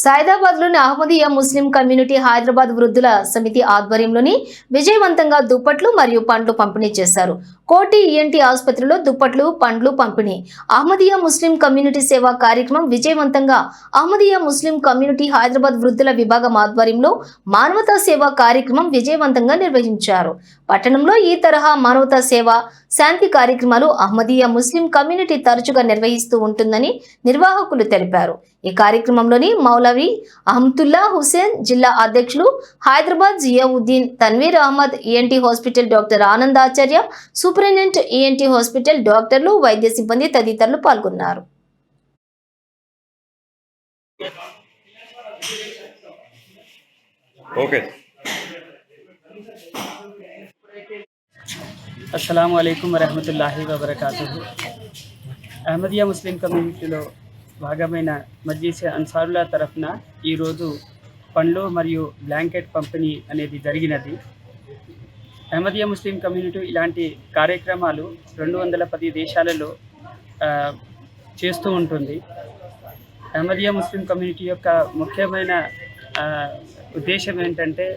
సైదాబాద్లోని Ahmadiyya Muslim community Hyderabad వృద్ధుల సమితి ఆధ్వర్యంలోని విజయవంతంగా దుప్పట్లు మరియు పండ్లు పంపిణీ చేశారు. కోటి ఈఎన్టీ ఆసుపత్రిలో దుప్పట్లు పండ్లు పంపిణీ. అహ్మదియా ముస్లిం కమ్యూనిటీ సేవా కార్యక్రమం విజయవంతంగా అహ్మదియా ముస్లిం కమ్యూనిటీ హైదరాబాద్ వృద్ధుల విభాగం ఆధ్వర్యంలో మానవతా సేవా కార్యక్రమం విజయవంతంగా నిర్వహించారు. పట్టణంలో ఈ తరహా మానవతా సేవ శాంతి కార్యక్రమాలు అహ్మదీయా ముస్లిం కమ్యూనిటీ తరచుగా నిర్వహిస్తూ ఉంటుందని నిర్వాహకులు తెలిపారు. ఈ కార్యక్రమంలోని మౌలవి అహమ్తుల్లా హుసేన్ జిల్లా అధ్యక్షులు Hyderabad Ziauddin Tanveer Ahmed ENT hospital doctor Anand Acharya superintendent ENT hospital డాక్టర్లు వైద్య సిబ్బంది తదితరులు పాల్గొన్నారు. ఓకే. అస్సలం అయికం వరహమతుల్లాహి వబర్కాతు అహ్మదియా ముస్లిం కమ్యూనిటీలో భాగమైన మజ్లిస్ అన్సారుల e తరఫున ఈరోజు పండ్లు మరియు బ్లాంకెట్ పంపిణీ అనేది జరిగినది. అహ్మదియా ముస్లిం కమ్యూనిటీ ఇలాంటి కార్యక్రమాలు రెండు వందల పది దేశాలలో చేస్తూ ఉంటుంది. అహ్మదియా ముస్లిం కమ్యూనిటీ యొక్క ముఖ్యమైన ఉద్దేశం ఏంటంటే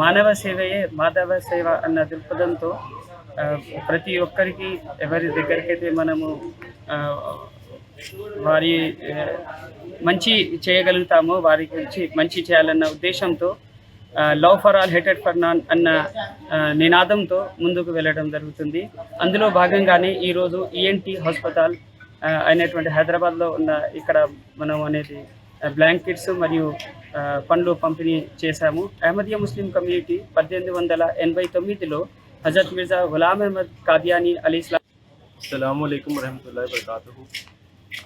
మానవ సేవయే మాధవ సేవ అన్న దృక్పథంతో ప్రతి ఒక్కరికి ఎవరి దగ్గరికైతే మనము వారి మంచి చేయగలుగుతామో వారి గురించి మంచి చేయాలన్న ఉద్దేశంతో love for all hated for none అన్న నినాదంతో ముందుకు వెళ్ళడం జరుగుతుంది. అందులో భాగంగానే ఈరోజు ఈఎన్టీ హాస్పిటల్ అయినటువంటి హైదరాబాద్లో ఉన్న ఇక్కడ మనం అనేది బ్లాంకెట్స్ మరియు పండ్లు పంపిణీ చేశాము. అహ్మదియా ముస్లిం కమ్యూనిటీ పద్దెనిమిది వందల ఎనభై తొమ్మిదిలో हजरत Mirza Ghulam Ahmad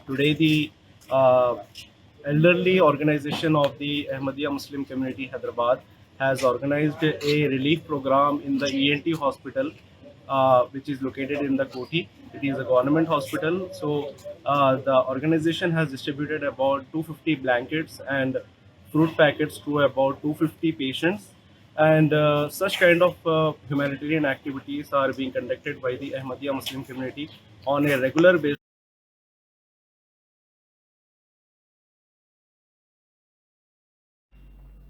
Today the uh, elderly organization of the Ahmadia Muslim community Hyderabad has organized a relief program in the ENT hospital uh, which is located in the Koti. It is a government hospital. So uh, the organization has distributed about 250 blankets and fruit packets to about 250 patients and uh, such kind of uh, humanitarian activities are being conducted by the Ahmadiyya Muslim community on a regular basis.